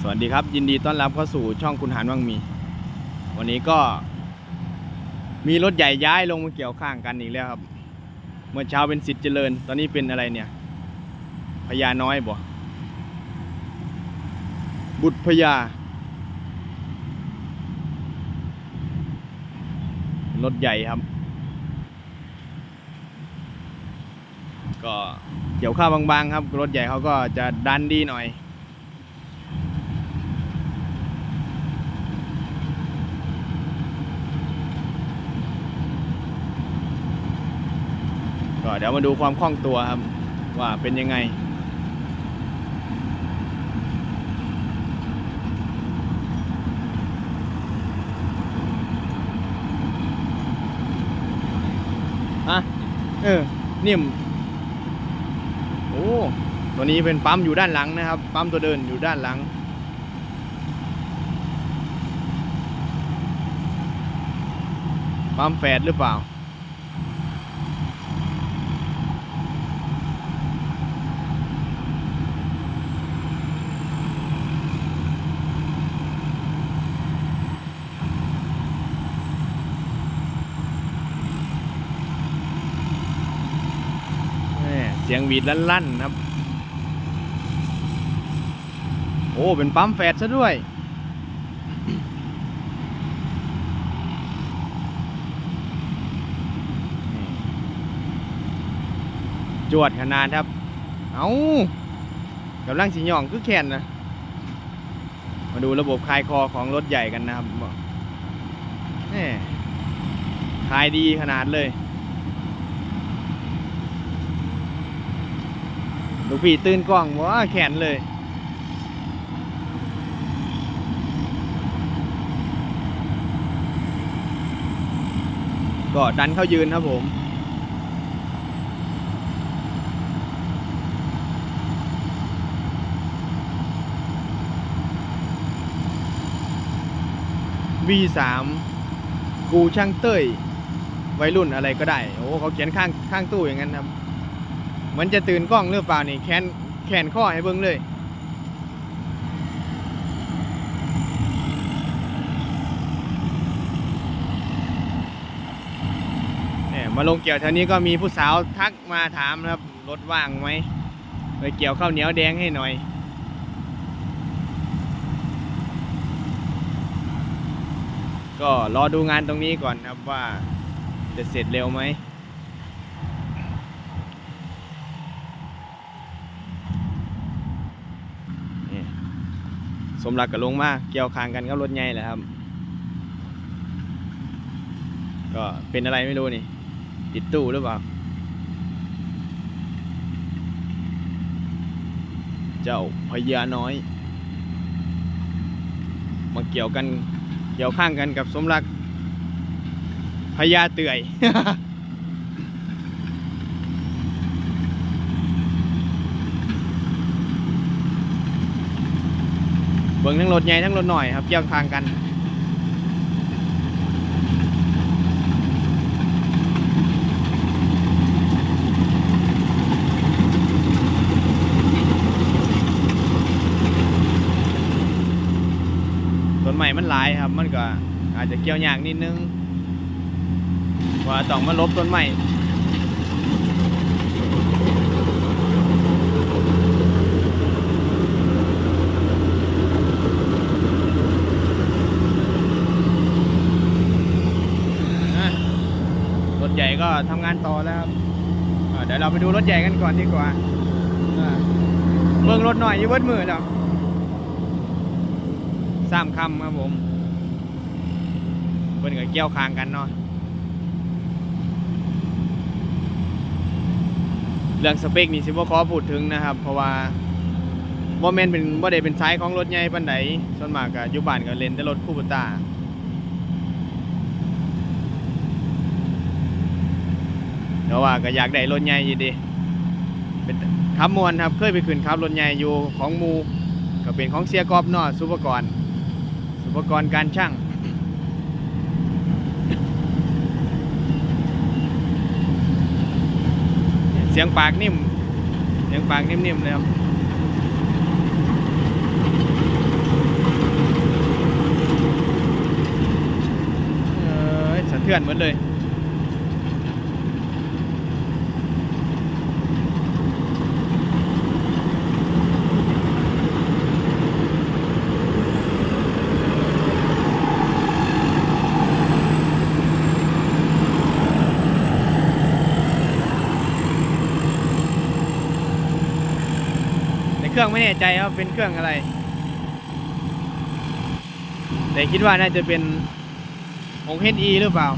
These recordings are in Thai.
สวัสดีครับ ยินดีต้อนรับเข้าสู่ช่องคุณหารวังมี วันนี้ก็มีรถใหญ่ย้ายลงมาเกี่ยวข้างกันอีกแล้วครับ เมื่อเช้าเป็นสิทธิ์เจริญ ตอนนี้เป็นอะไรเนี่ยพญาน้อยบ่บุตรพญารถใหญ่ครับ ก็เกี่ยวข้าวบางๆครับ รถใหญ่เขาก็จะดันดีหน่อย ก็เดี๋ยวมาดูความคล่องตัวครับ ว่าเป็นยังไงอะเออนิ่มโอ้ตัวนี้เป็นปั๊มอยู่ด้านหลังนะครับ ปั๊มตัวเดินอยู่ด้านหลังปั๊มแฝดหรือเปล่า แม่ เสียงหวีดลั่นๆครับ โอ้ เป็นปั๊มแฟดซะด้วย จวดขนาดครับ เอากำลังสิหย่องคือแขนนะ มาดูระบบคลายคอของรถใหญ่กันนะครับแหม่คลายดีขนาดเลย ลูกพี่ตื่นกล้องว่าแขนเลย ก็ดันเข้ายืนครับผม V3 กูช่างเต้ย วัยรุ่นอะไรก็ได้ โอ้เขาเขียนข้างข้างตู้อย่างนั้นครับ เหมือนจะตื่นกล้องหรือเปล่านี่แขนแขนข้อให้เบิ้งเลยเนี่ยมาลงเกี่ยวแถวนี้ก็มีผู้สาวทักมาถามนะครับรถว่างไหมไปเกี่ยวข้าวเหนียวแดงให้หน่อยก็รอดูงานตรงนี้ก่อนครับว่าจะเสร็จเร็วไหม สมรักกับลงมาเกี่ยวคางกันกับรถใหญ่แหละครับ ก็เป็นอะไรไม่รู้นี่ ติดตู้หรือเปล่า เจ้าพญาน้อย มาเกี่ยวกันเกี่ยวข้างกันกับสมรักพญาเตื่อย บิ่งทั้งรถใหญ่ทั้งรถหน่อยครับเกี่ยวข้างกันต้นใหม่มันหลายครับ มันก็อาจจะเกี่ยวยากนิดนึงว่าต้องมาลบต้นใหม่อะรถใหญ่ ก็ทำงานต่อแล้วครับเดี๋ยวเราไปดูรถใหญ่กันก่อนดีกว่าเบิ่งรถหน่อยยี่เบิดมือแล้วสามคำครับผมเพิ่นก็เกี่ยวคางกันเนาะเรื่องสเปคนี่สิบ่ขอพูดถึงนะครับ เพราะว่าบ่แม่นเป็นบ่ได้เป็นสายของรถใหญ่ปานใดส่วนมากก็อยู่บ้านก็เล่นแต่รถคูปต้า เดี๋ว่าก็อยากได้รถใหญ่อยู่ดีเป็นขับมวนครับเคยไปขึ้นขับรถใหญ่อยู่ของมูก็เป็นของเสียกอบนอสุปกรณ์สุปกรณ์การช่างเสียงปากนิ่มเสียงปากนิ่มๆเลยครับเออสะเทือนเหมือนเลย เครื่องไม่แน่ใจว่าเป็นเครื่องอะไร แต่คิดว่าน่าจะเป็นองค์เฮดีหรือเปล่า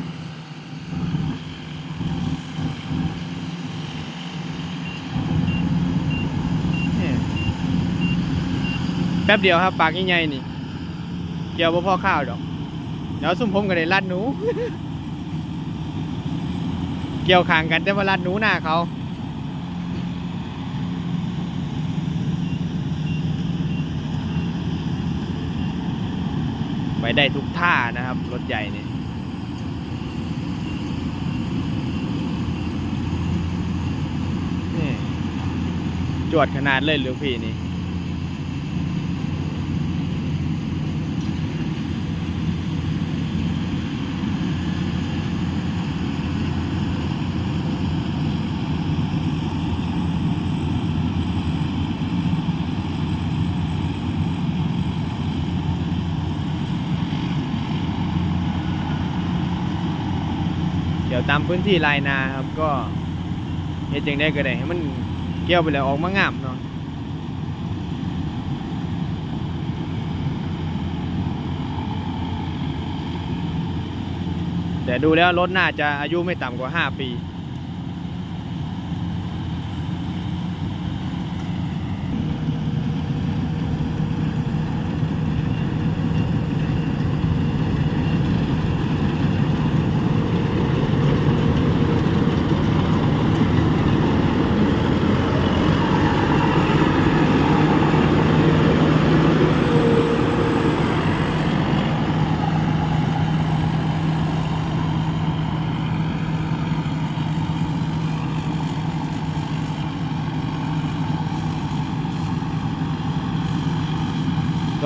แป๊บเดียวครับ ปากใหญ่ๆนี่ เกี่ยวพ่อข้าวดอก เดี๋ยวซุ่มผมก็ได้ลัดหนู เกี่ยวขางกันแต่ว่าลัดหนูหน้าเขา ไปได้ทุกท่านะครับ รถใหญ่เนี่ยจวดขนาดเลยหรือพี่นี่ ตามพื้นที่ลายนาครับก็เฮ็ดจังได้ก็ได้ให้มันเกี่ยวไปแล้วออกมางามเนาะแต่ดูแล้วรถน่าจะอายุไม่ต่ำกว่า 5 ปี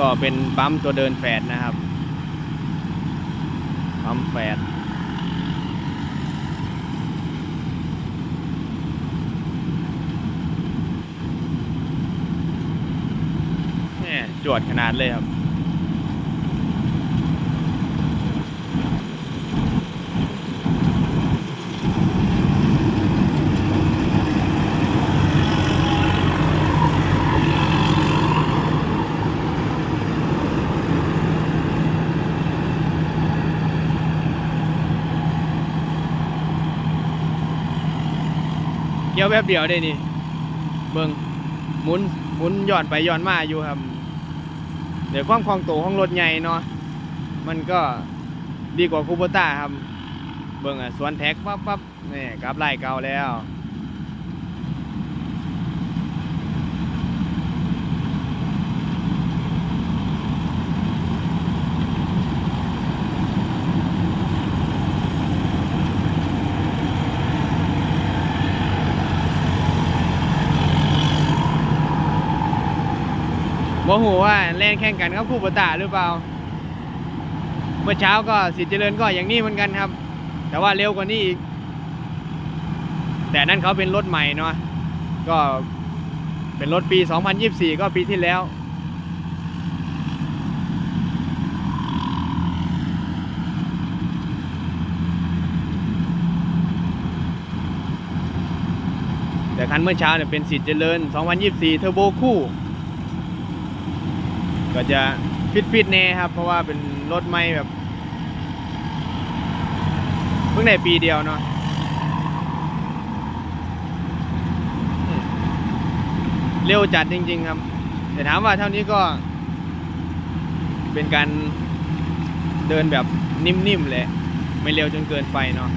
ก็เป็นปั๊มตัวเดินแฝดนะครับปั๊มแฝดแม่จวดขนาดเลยครับ ยวแบบเดียวได้นี่ เบิ่งหมุนหมุนย้อนไปย้อนมาอยู่ครับ เดี๋ยวความคล่องตัวของรถใหญ่เนาะ มันก็ดีกว่าคูโบต้าครับ เบิ้งอะสวนแท็กปั๊บปั๊บนี่กลับไล่เก่าแล้ว บ่หูว่าแล่นแข่งกันกับคู่ปตาหรือเปล่า เมื่อเช้าก็สิทธิเจริญก็อย่างนี้เหมือนกันครับ แต่ว่าเร็วกว่านี้อีก แต่นั่นเขาเป็นรถใหม่เนาะก็เป็นรถปี 2024 ก็ปีที่แล้วแต่คันเมื่อเช้าเนี่ยเป็นสิทธิ์เจริญ 2024 เทอร์โบคู่ ก็จะฟิตๆแน่ครับ เพราะว่าเป็นรถไม่แบบ เพิ่งได้ปีเดียวเนาะเร็วจัดจริง ๆ ครับ แต่ถามว่าเท่านี้ก็ เป็นการเดินแบบนิ่มๆเลยไม่เร็วจนเกินไปเนาะ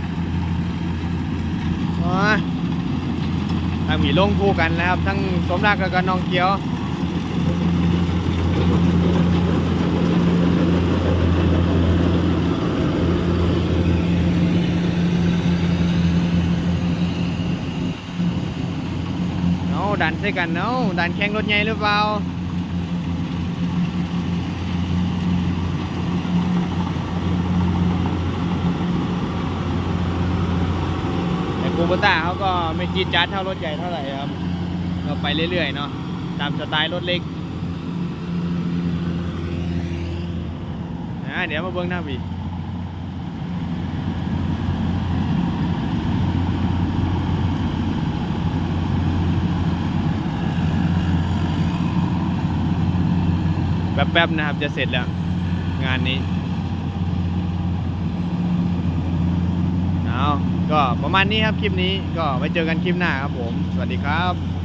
อ๋อทางหมีลงคู่กันแล้วครับ ทั้งสมรักแล้วก็น้องเกียว ดันใส่กันเอาดันแข่งรถใหญ่หรือเปล่านโบต้าเขาก็ไม่จีดจัดเท่ารถใหญ่เท่าไหร่ครับ ก็ไปเรื่อยๆเนาะตามสไตล์รถเล็กนะ เดี๋ยวมาเบิ้งหน้าพี่แป๊บๆนะครับ จะเสร็จแล้ว งานนี้เอาก็ประมาณนี้ครับ คลิปนี้ก็ไว้เจอกันคลิปหน้าครับผม สวัสดีครับ